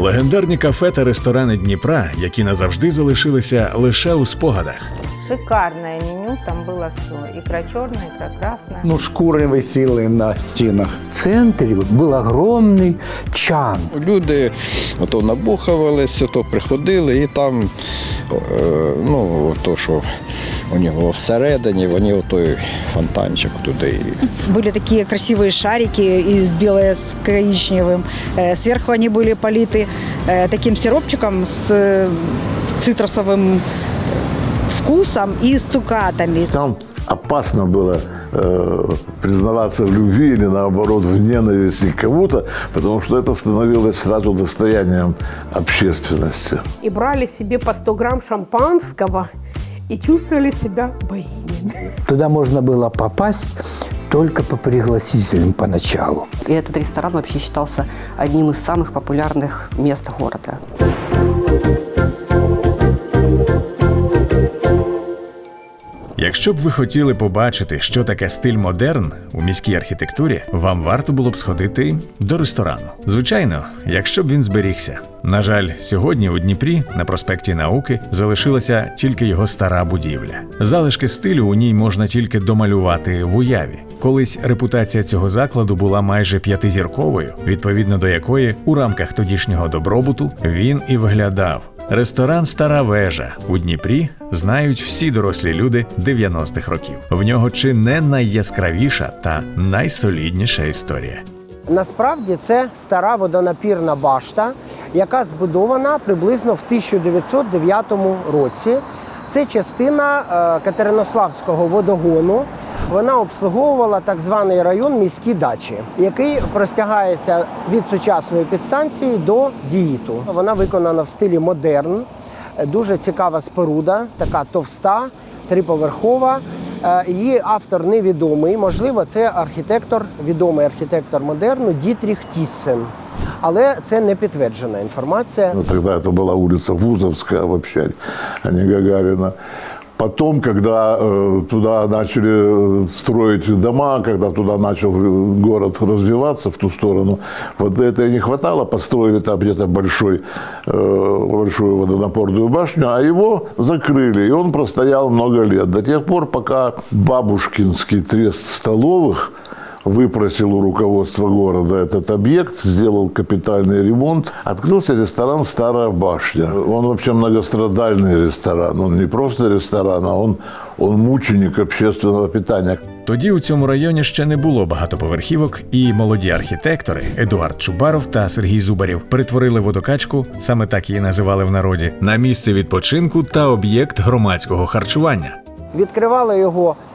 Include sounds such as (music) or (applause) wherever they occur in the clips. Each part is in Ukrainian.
Легендарні кафе та ресторани Дніпра, які назавжди залишилися лише у спогадах. Шикарное меню, там было все. Икра черная, икра красная. Ну, шкури висіли на стінах. В центре был огромный чан. Люди ото набухувалися, то приходили і там, е, ну, то, що У нього всередині, вони отой фонтанчик туди. Были такие красивые шарики из белое с коричневым. Э, Сверху они были политы э, таким сиропчиком с э, цитрусовым вкусом и с цукатами. Там опасно было э, признаваться в любви или наоборот в ненависти к кому-то, потому что это становилось сразу достоянием общественности. и брали себе по 100 грамм шампанского и чувствовали себя богинями. Туда можно было попасть только по пригласителям поначалу. И этот ресторан вообще считался одним из самых популярных мест города. Якщо б ви хотіли побачити, що таке стиль модерн у міській архітектурі, вам варто було б сходити до ресторану. Звичайно, якщо б він зберігся. На жаль, сьогодні у Дніпрі на проспекті Науки залишилася тільки його стара будівля. Залишки стилю у ній можна тільки домалювати в уяві. Колись репутація цього закладу була майже п'ятизірковою, відповідно до якої у рамках тодішнього добробуту він і виглядав. Ресторан Стара вежа у Дніпрі знають всі дорослі люди 90-х років. В нього чи не найяскравіша та найсолідніша історія. Насправді це стара водонапірна башта, яка збудована приблизно в 1909 році. Це частина е, Катеринославського водогону. Вона обслуговувала так званий район міські дачі, який простягається від сучасної підстанції до діїту. Вона виконана в стилі модерн. Е, Дуже цікава споруда, така товста, триповерхова. Е, Її автор невідомий. Можливо, це архітектор, відомий архітектор модерну Дітріх Тіссен. Але це не підтверджена інформація. Ну, Тогда це була улица Вузовська, взагалі, а не Гагарина. Потом, когда э, туда начали э, строить дома, когда туда начал э, город развиваться в ту сторону, вот это и не хватало, построили там где-то большой, э, большую водонапорную башню, а его закрыли, и он простоял много лет, до тех пор, пока Бабушкинский трест столовых выпросил у руководства города этот объект, сделал капитальный ремонт. Открылся ресторан «Старая башня». Он вообще многострадальный ресторан. Он не просто ресторан, а он, он мученик общественного питания. Тоді у цьому районі ще не було багатоповерхівок, і молоді архітектори Едуард Чубаров та Сергій Зубарів перетворили водокачку, саме так її називали в народі, на місце відпочинку та об'єкт громадського харчування. Відкривали його е,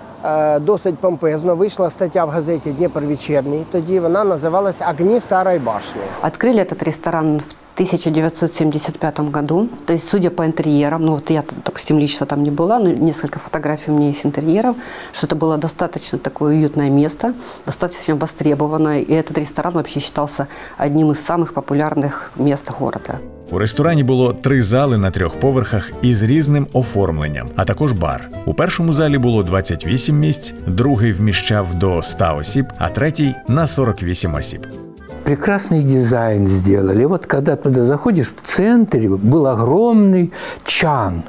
досить помпезно. Вийшла стаття в газеті Дніпровічерній. Тоді вона називалася Агні старої башні. Открили этот ресторан в 1975 году. То есть, судя по интерьерам, ну вот я, допустим, лично там не была, но несколько фотографий у меня есть интерьеров, что это было достаточно такое уютное место, достаточно востребованное, и этот ресторан вообще считался одним из самых популярных мест города. У ресторані було три зали на трьох поверхах із різним оформленням, а також бар. У першому залі було 28 місць, другий вміщав до 100 осіб, а третій на 48 осіб. Прекрасный дизайн сделали. Вот когда туда заходишь, в центре был огромный чан,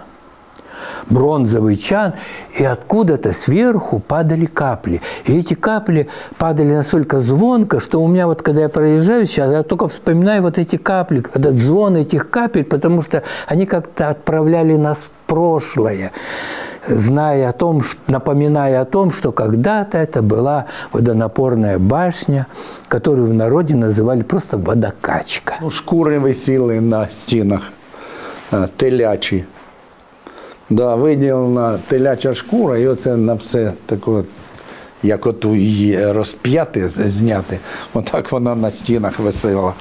бронзовый чан, и откуда-то сверху падали капли. И эти капли падали настолько звонко, что у меня вот, когда я проезжаю сейчас, я только вспоминаю вот эти капли, этот звон этих капель, потому что они как-то отправляли нас в прошлое зная о том, ш- напоминая о том, что когда-то это была водонапорная башня, которую в народе называли просто водокачка. Ну, шкури висіли на стінах е, телячі. Да, виділена теляча шкура, і оце на все таке, от, як оту її розп'яти, зняти, отак вона на стінах висела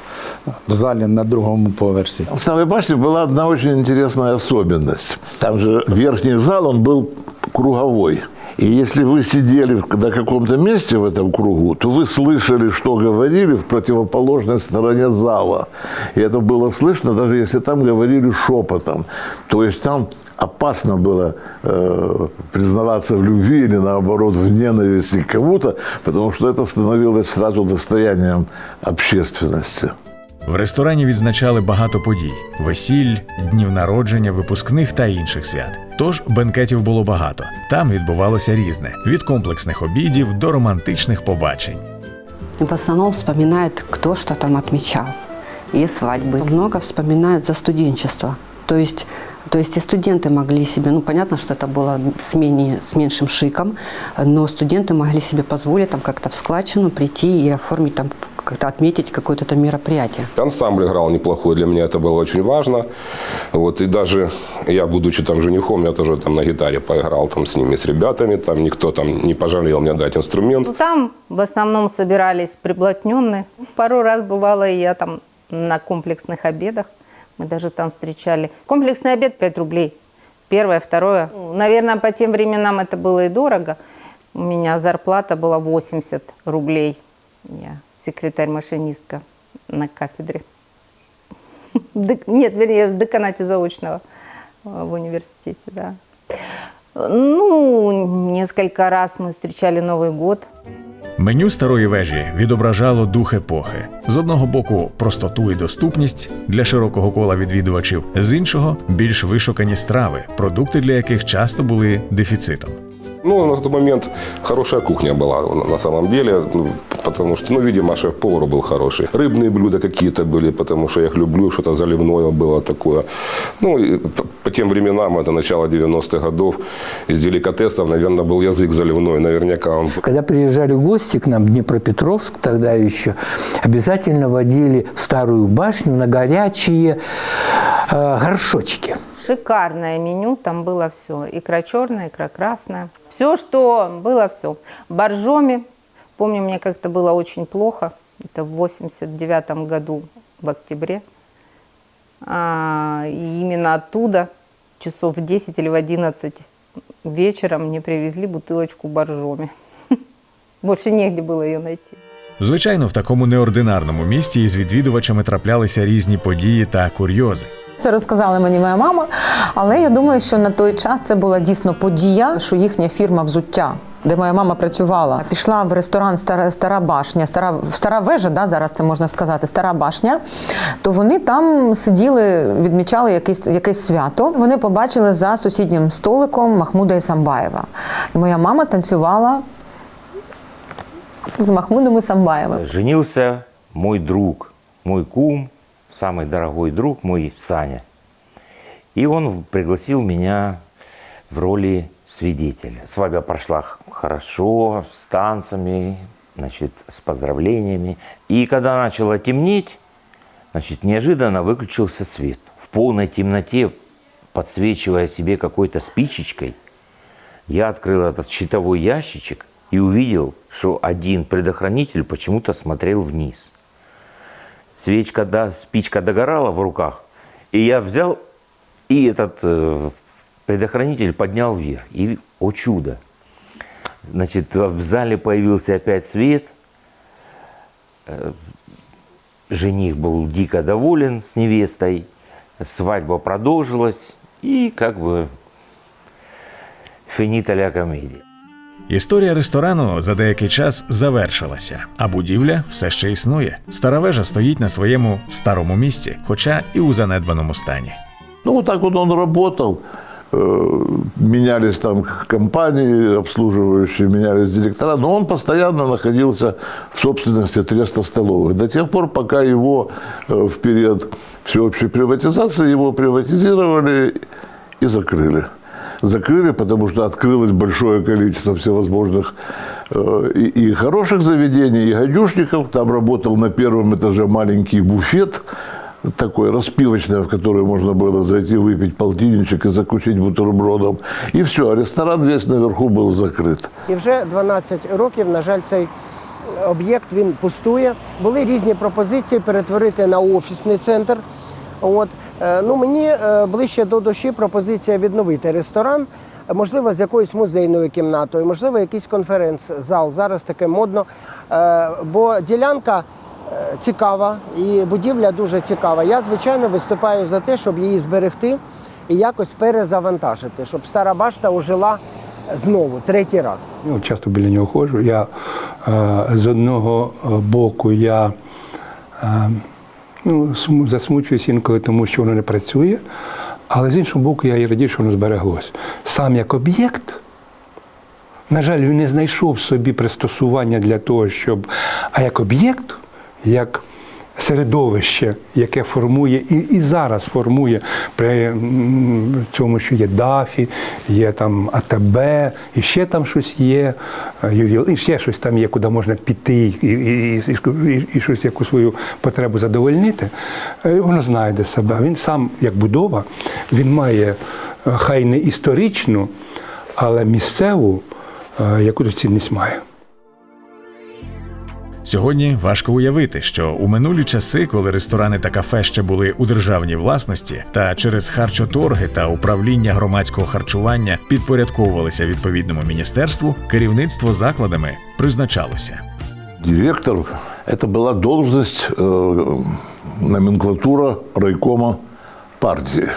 в залі на другому поверсі. В Старой башне была одна очень интересная особенность. Там же верхний зал, он был круговой. И если вы сидели в- на каком-то месте в этом кругу, то вы слышали, что говорили в противоположной стороне зала. И это было слышно, даже если там говорили шепотом. То есть там опасно было э, признаваться в любви или наоборот в ненависти к кому-то, потому что это становилось сразу достоянием общественности. В ресторані відзначали багато подій: весіль, днів народження, випускних та інших свят. Тож бенкетів було багато. Там відбувалося різне: від комплексних обідів до романтичних побачень. В основном вспоминает, кто что там отмечал. И свадьбы. Много вспоминает за студенчество. То есть, то есть и студенты могли себе, ну понятно, что это было с, менее, с меньшим шиком, но студенты могли себе позволить там как-то в складчину прийти и оформить там, как-то отметить какое-то там мероприятие. Ансамбль играл неплохой, для меня это было очень важно. Вот, и даже я, будучи там женихом, я тоже там на гитаре поиграл там с ними, с ребятами, там никто там не пожалел мне дать инструмент. Ну, там в основном собирались приблотненные. Пару раз бывало и я там на комплексных обедах. Мы даже там встречали. Комплексный обед 5 рублей. Первое, второе. Ну, Наверное, по тем временам это было и дорого. У меня зарплата была 80 рублей. Я секретарь-машинистка на кафедре. (laughs) Нет, вернее, в деканате заочного э, в университете, да. Ну, несколько раз мы встречали Новый год. Меню старої вежі відображало дух епохи: з одного боку, простоту і доступність для широкого кола відвідувачів, з іншого більш вишукані страви, продукти для яких часто були дефіцитом. Ну, на тот момент хорошая кухня была на- самом деле, ну, потому что, ну, видимо, шеф-повар был хороший. Рыбные блюда какие-то были, потому что я их люблю, что-то заливное было такое. Ну, и по, тем временам, это начало 90-х годов, из деликатесов, наверное, был язык заливной, наверняка он Когда приезжали гости к нам Днепропетровск тогда еще, обязательно водили Старую башню на горячие э, горшочки. Шикарное меню, там было все. Икра черная, икра красная. Все, что было, все. Боржоми. Помню, мне как-то было очень плохо. Это в 89 году, в октябре. А, и именно оттуда, часов в 10 или в 11 вечера, мне привезли бутылочку боржоми. (laughs) Больше негде было ее найти. Звичайно, в такому неординарному місті із відвідувачами траплялися різні події та курйози. Це розказала мені моя мама, але я думаю, що на той час це була дійсно подія, що їхня фірма взуття. Де моя мама працювала, пішла в ресторан Стара, Стара башня, стара стара вежа, да, зараз це можна сказати, стара башня. То вони там сиділи, відмічали якесь, якесь свято. Вони побачили за сусіднім столиком Махмуда Ісамбаєва. І моя мама танцювала з Махмудом Ісамбаєвим. Женился мой друг, мой кум, самый дорогой друг мой Саня. И он пригласил меня в роли свидетеля. Свадьба прошла хорошо, с танцами, значит, с поздравлениями. И когда начало темнеть, значит, неожиданно выключился свет. В полной темноте, подсвечивая себе какой-то спичечкой, я открыл этот щитовой ящичек и увидел, что один предохранитель почему-то смотрел вниз. Свечка, да, спичка догорала в руках, и я взял и этот э, предохранитель поднял вверх. И, о чудо, значит, в зале появился опять свет. Э, Жених был дико доволен с невестой. Свадьба продолжилась. И как бы финита ля комедия. Історія ресторану за деякий час завершилася, а будівля все ще існує. Стара вежа стоїть на своєму старому місці, хоча і у занедбаному стані. Ну, вот так вот он работал. Э, Менялись там компании обслуживающие, менялись директора, но он постоянно находился в собственности треста столовых. До тех пор, пока его э, в период всеобщей приватизации его приватизировали и закрыли. Закрыли, потому что открылось большое количество всевозможных э, и, и хороших заведений, и гадюшников. Там работал на первом этаже маленький буфет, такой распивочный, в который можно было зайти выпить полтинничек и закусить бутербродом. И все, а ресторан весь наверху был закрыт. І вже 12 років, на жаль, цей об'єкт він пустує. Були різні пропозиції перетворити на офісний центр. От. Е, Ну, мені е, ближче до душі пропозиція відновити ресторан, можливо, з якоюсь музейною кімнатою, можливо, якийсь конференц-зал. Зараз таке модно. Е, Бо ділянка цікава і будівля дуже цікава. Я, звичайно, виступаю за те, щоб її зберегти і якось перезавантажити, щоб стара башта ожила знову, третій раз. Ну, часто біля нього ходжу. Я з одного боку я ну, см- засмучуюсь інколи тому, що воно не працює. Але з іншого боку, я і радію, що воно збереглось. Сам як об'єкт, на жаль, він не знайшов собі пристосування для того, щоб. А як об'єкт, як середовище, яке формує і, і зараз формує при цьому, що є ДАФі, є там АТБ, і ще там щось є, е, ювіл, і ще щось там є, куди можна піти і, і, і, і, і щось яку свою потребу задовольнити, е, воно знайде себе. Він сам, як будова, він має е, хай не історичну, але місцеву, яку доцільність має. Сьогодні важко уявити, що у минулі часи, коли ресторани та кафе ще були у державній власності, та через харчоторги та управління громадського харчування підпорядковувалися відповідному міністерству, керівництво закладами призначалося. Директор – это была должность, э, номенклатура райкома партии.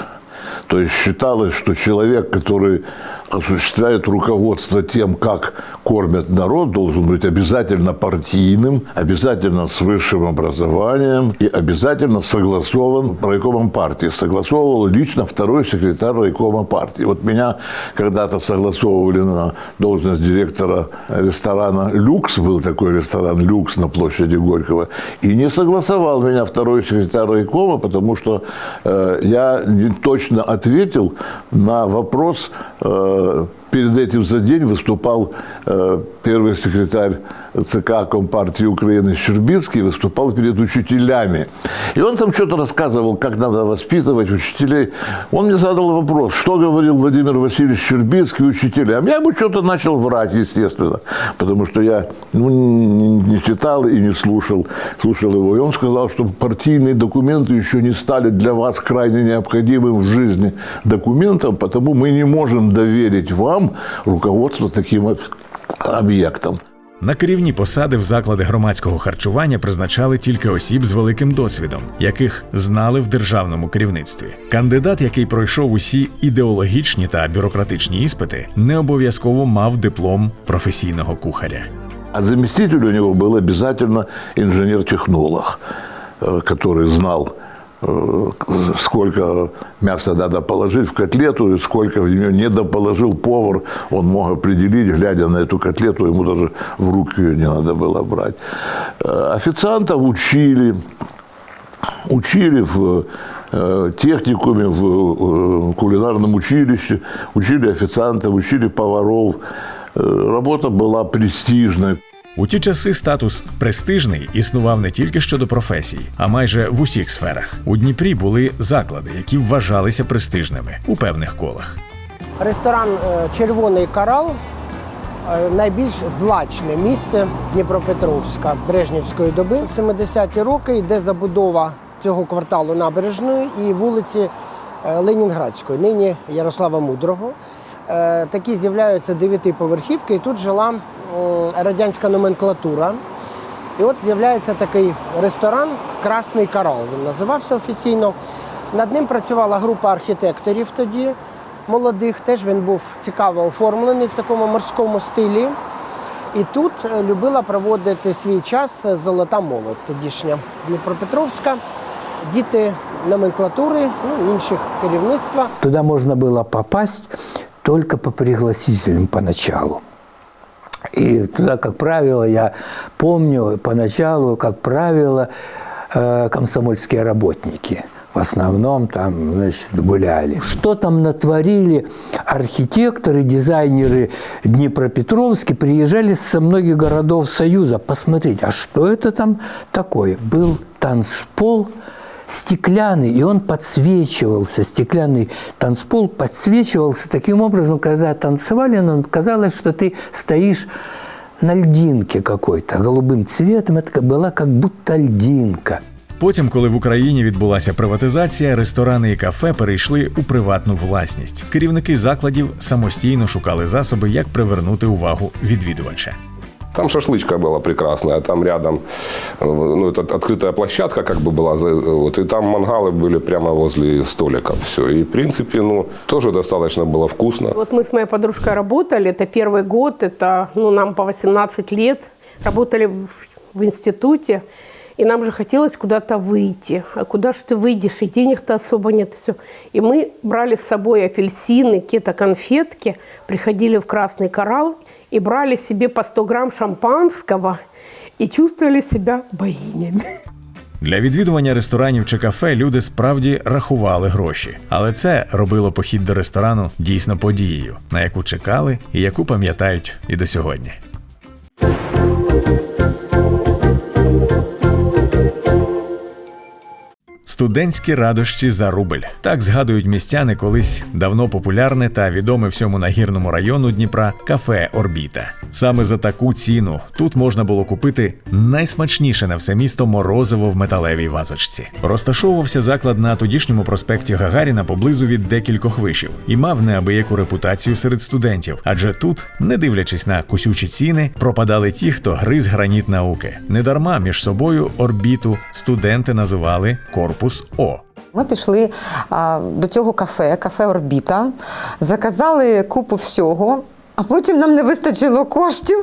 То есть считалось, что человек, который осуществляет руководство тем, как кормят народ, должен быть обязательно партийным, обязательно с высшим образованием и обязательно согласован райкомом партии. Согласовывал лично второй секретарь райкома партии. Вот меня когда-то согласовывали на должность директора ресторана «Люкс», был такой ресторан «Люкс» на площади Горького, и не согласовал меня второй секретарь райкома, потому что э, я не точно ответил на вопрос, э, перед этим за день выступал э, первый секретарь ЦК Компартии Украины Щербицкий, выступал перед учителями. И он там что-то рассказывал, как надо воспитывать учителей. Он мне задал вопрос, что говорил Владимир Васильевич Щербицкий учителям. Я ему что-то начал врать, естественно, потому что я ну, не, читал и не слушал, слушал его. И он сказал, что партийные документы еще не стали для вас крайне необходимым в жизни документом, потому мы не можем доверить вам руководство таким об- объектом. На керівні посади в заклади громадського харчування призначали тільки осіб з великим досвідом, яких знали в державному керівництві. Кандидат, який пройшов усі ідеологічні та бюрократичні іспити, не обов'язково мав диплом професійного кухаря. А заместитель у него был обязательно инженер-технолог, э, который знал, э, Сколько мяса надо положить в котлету и сколько в нее не доположил повар. Он мог определить, глядя на эту котлету, ему даже в руки ее не надо было брать. Э, Официантов учили, учили в э, техникуме, в э, кулинарном училище, учили официантов, учили поваров. Э, Работа была престижной. У ті часи статус престижний існував не тільки щодо професій, а майже в усіх сферах. У Дніпрі були заклади, які вважалися престижними у певних колах. Ресторан е, Червоний Карал е, найбільш злачне місце Дніпропетровська Брежнівської доби. В 70-ті роки йде забудова цього кварталу набережної і вулиці е, Ленінградської, нині Ярослава Мудрого. Е, Такі з'являються дев'ятиповерхівки, і тут жила радянська номенклатура. І от з'являється такий ресторан Красний Карал. Він називався офіційно. Над ним працювала група архітекторів тоді, молодих. Теж він був цікаво оформлений в такому морському стилі. І тут е, любила проводити свій час е, золота молодь тодішня Дніпропетровська, діти номенклатури, ну, інших керівництва. Туда можно было попасть только по пригласителям поначалу. И туда, как правило, я помню, поначалу, как правило, э, комсомольские работники в основном там, значит, гуляли. Что там натворили архитекторы, дизайнеры Днепропетровски, приезжали со многих городов Союза посмотреть, а что это там такое? Был танцпол, стеклянный, и он подсвечивался, стеклянный танцпол подсвечивался таким образом, когда танцевали, нам казалось, что ты стоишь на льдинке какой-то, голубым цветом, это была как будто льдинка. Потім, коли в Україні відбулася приватизація, ресторани і кафе перейшли у приватну власність. Керівники закладів самостійно шукали засоби, як привернути увагу відвідувача. Там шашлычка была прекрасная, там рядом э, ну, это открытая площадка как бы была, за- вот, и там мангалы были прямо возле столиков. Все. И, в принципе, ну, тоже достаточно было вкусно. Вот мы с моей подружкой работали, это первый год, это ну, нам по 18 лет, работали в, в институте. И нам же хотелось куда-то выйти. А куда же ты выйдешь? И денег-то особо нет. Все. И мы брали с собой апельсины, кето-конфетки, приходили в Красный Коралл и брали себе по 100 грамм шампанского и чувствовали себя богинями. Для відвідування ресторанів чи кафе люди справді рахували гроші, але це робило похід до ресторану дійсно подією, на яку чекали і яку пам'ятають і до сьогодні. Студентські радощі за рубль. Так згадують містяни колись давно популярне та відоме всьому нагірному району Дніпра кафе Орбіта. Саме за таку ціну тут можна було купити найсмачніше на все місто морозиво в металевій вазочці. Розташовувався заклад на тодішньому проспекті Гагаріна поблизу від декількох вишів і мав неабияку репутацію серед студентів, адже тут, не дивлячись на кусючі ціни, пропадали ті, хто гриз граніт науки. Недарма між собою орбіту студенти називали корпус О. Ми пішли а, до цього кафе, кафе Орбіта, заказали купу всього, а потім нам не вистачило коштів.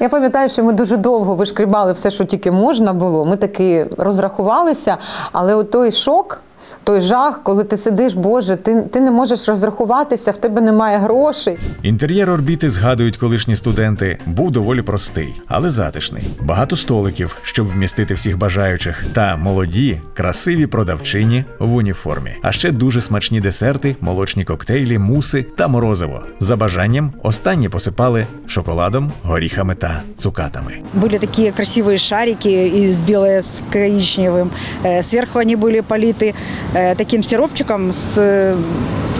Я пам'ятаю, що ми дуже довго вишкрібали все, що тільки можна було. Ми таки розрахувалися, але той шок Той жах, коли ти сидиш, Боже, ти, ти не можеш розрахуватися, в тебе немає грошей. Інтер'єр орбіти, згадують колишні студенти, був доволі простий, але затишний. Багато столиків, щоб вмістити всіх бажаючих, та молоді, красиві продавчині в уніформі. А ще дуже смачні десерти, молочні коктейлі, муси та морозиво. За бажанням останні посипали шоколадом, горіхами та цукатами. Были такие красивые шарики из белое с коричневым. Э, Сверху они были политы э, таким сиропчиком с э,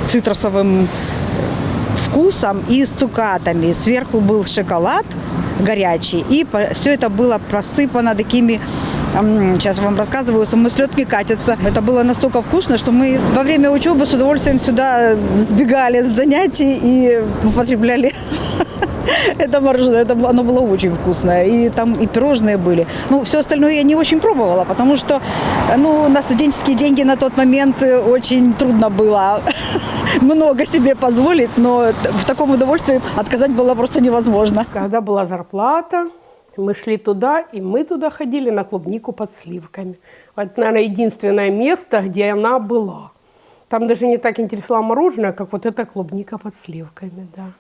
цитрусовым вкусом и с цукатами. Сверху был шоколад горячий, и все это было просыпано такими м, Сейчас вам рассказываю, самослетки катятся. Это было настолько вкусно, что мы во время учебы с удовольствием сюда сбегали с занятий и употребляли это мороженое, это, оно было очень вкусное. И там и пирожные были. Ну, все остальное я не очень пробовала, потому что ну, на студенческие деньги на тот момент э, очень трудно было (laughs) много себе позволить, но в таком удовольствии отказать было просто невозможно. Когда была зарплата, мы шли туда, и мы туда ходили на клубнику под сливками. Вот, наверное, единственное место, где она была. Там даже не так интересовало мороженое, как вот эта клубника под сливками, да.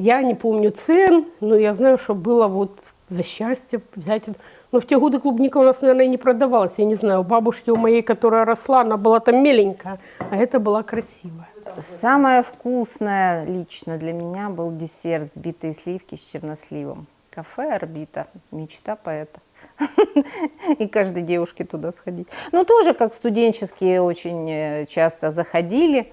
Я не помню цен, но я знаю, что было вот за счастье взять. Но в те годы клубника у нас, наверное, не продавалась. Я не знаю, у бабушки у моей, которая росла, она была там меленькая, а это была красивая. Самое вкусное лично для меня был десерт взбитые сливки с черносливом. Кафе «Орбита». Мечта поэта. (laughs) И каждой девушке туда сходить. Ну, тоже как студенческие очень э, часто заходили.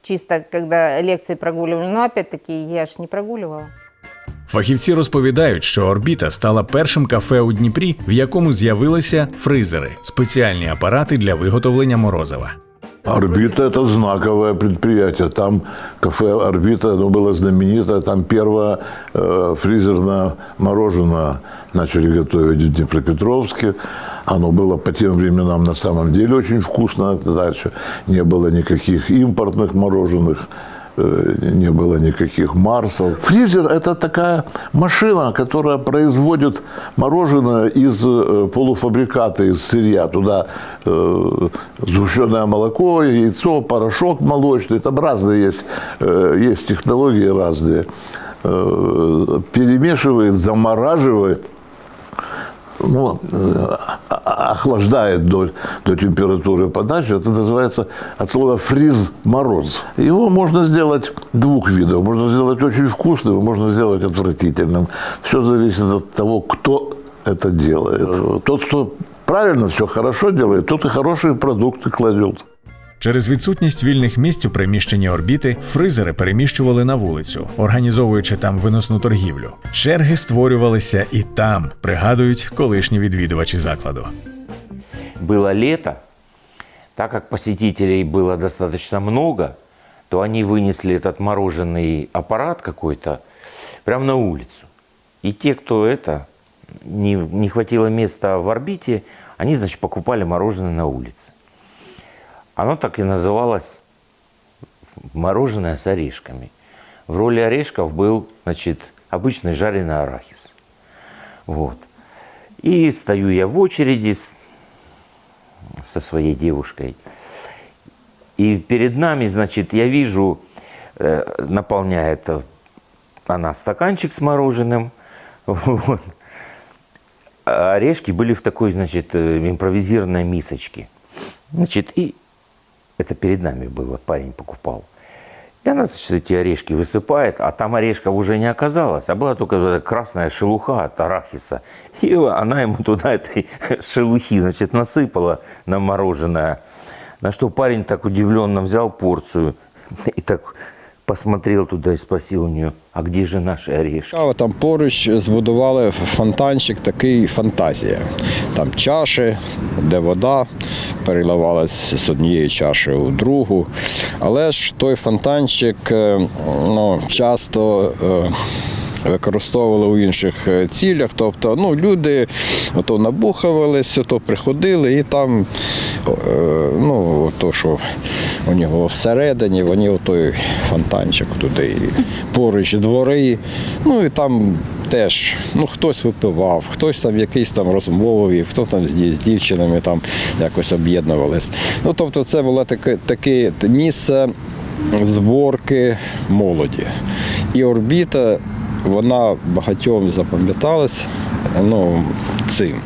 а, Чисто когда лекции прогуливали. Но опять-таки я ж не прогуливала. Фахівці розповідають, що орбіта стала першим кафе у Дніпрі, в якому з'явилися фризери спеціальні апарати для виготовлення морозива. Орбита – это знаковое предприятие. Там кафе «Орбита» оно было знаменитое. Там первое э, фризерное мороженое начали готовить в Днепропетровске. Оно было по тем временам на самом деле очень вкусно. Еще не было никаких импортных мороженых э, не было никаких Марсов. Фризер – это такая машина, которая производит мороженое из э, полуфабриката, из сырья. Туда э, сгущенное молоко, яйцо, порошок молочный. Там разные есть, э, есть технологии разные. Перемешивает, замораживает ну, охлаждает до, до температуры подачи, это называется от слова фриз-мороз. Его можно сделать двух видов. Можно сделать очень вкусным, можно сделать отвратительным. Все зависит от того, кто это делает. Тот, кто правильно все хорошо делает, тот и хорошие продукты кладет. Через відсутність вільних місць у приміщенні орбіти фризери переміщували на вулицю, організовуючи там виносну торгівлю. Черги створювалися і там, пригадують колишні відвідувачі закладу. Было лето, так как посетителей было достаточно много, то они вынесли этот мороженый аппарат какой-то прямо на улицу. И те, кто это, не, не хватило места в орбите, они, значит, покупали мороженое на улице. Оно так и называлось мороженое с орешками. В роли орешков был, значит, обычный жареный арахис. Вот. И стою я в очереди с- со своей девушкой. И перед нами, значит, я вижу, э, наполняет она стаканчик с мороженым. (laughs) Вот. А орешки были в такой, значит, э, импровизированной мисочке. Значит, и это перед нами было, парень покупал. И она, значит, эти орешки высыпает, а там орешков уже не оказалось, а была только вот эта красная шелуха от арахиса. И она ему туда этой (laughs) шелухи, значит, насыпала на мороженое. На что парень так удивленно взял порцию и так посмотрел туда и спросил у нее, а где же наши орешки? Там поруч збудували фонтанчик такий фантазія. Там чаші, де вода переливалась з однієї чаші у другу. Але ж той фонтанчик е, ну, часто. е, Використовували у інших е, цілях, тобто ну, люди ото набухувалися, то приходили і там, ну, то, що у нього всередині, вони отой фонтанчик туди, поруч двори. Ну і там теж ну, хтось випивав, хтось там якийсь там розмови вів, хто там з дівчинами там якось об'єднувались. Ну, тобто це було таке, таке місце зборки молоді. І орбіта, вона багатьом запам'яталась ну, цим.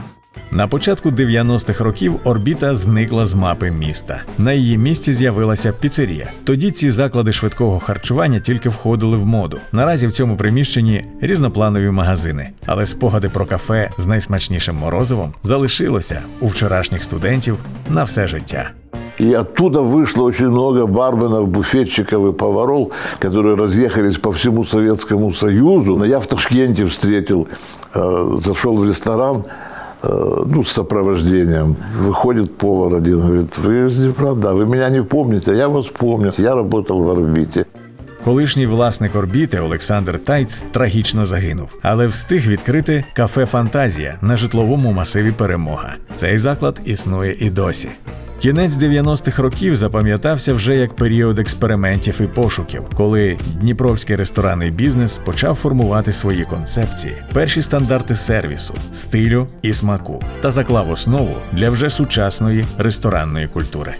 На початку 90-х років орбіта зникла з мапи міста. На її місці з'явилася піцерія. Тоді ці заклади швидкого харчування тільки входили в моду. Наразі в цьому приміщенні різнопланові магазини, але спогади про кафе з найсмачнішим морозивом залишилося у вчорашніх студентів на все життя. И оттуда вышло очень много барменов, буфетчиков и поваров, которые разъехались по всему Советскому Союзу. Но я в Ташкенте встретил, э, зашел в ресторан, э, ну, с сопровождением. Выходит повар один, говорит, вы из Днепра? Да, вы меня не помните, а я вас помню. Я работал в орбите. Колишній власник орбіти Олександр Тайц трагічно загинув, але встиг відкрити кафе Фантазія на житловому масиві Перемога. Цей заклад існує і досі. Кінець 90-х років запам'ятався вже як період експериментів і пошуків, коли дніпровський ресторанний бізнес почав формувати свої концепції, перші стандарти сервісу, стилю і смаку та заклав основу для вже сучасної ресторанної культури.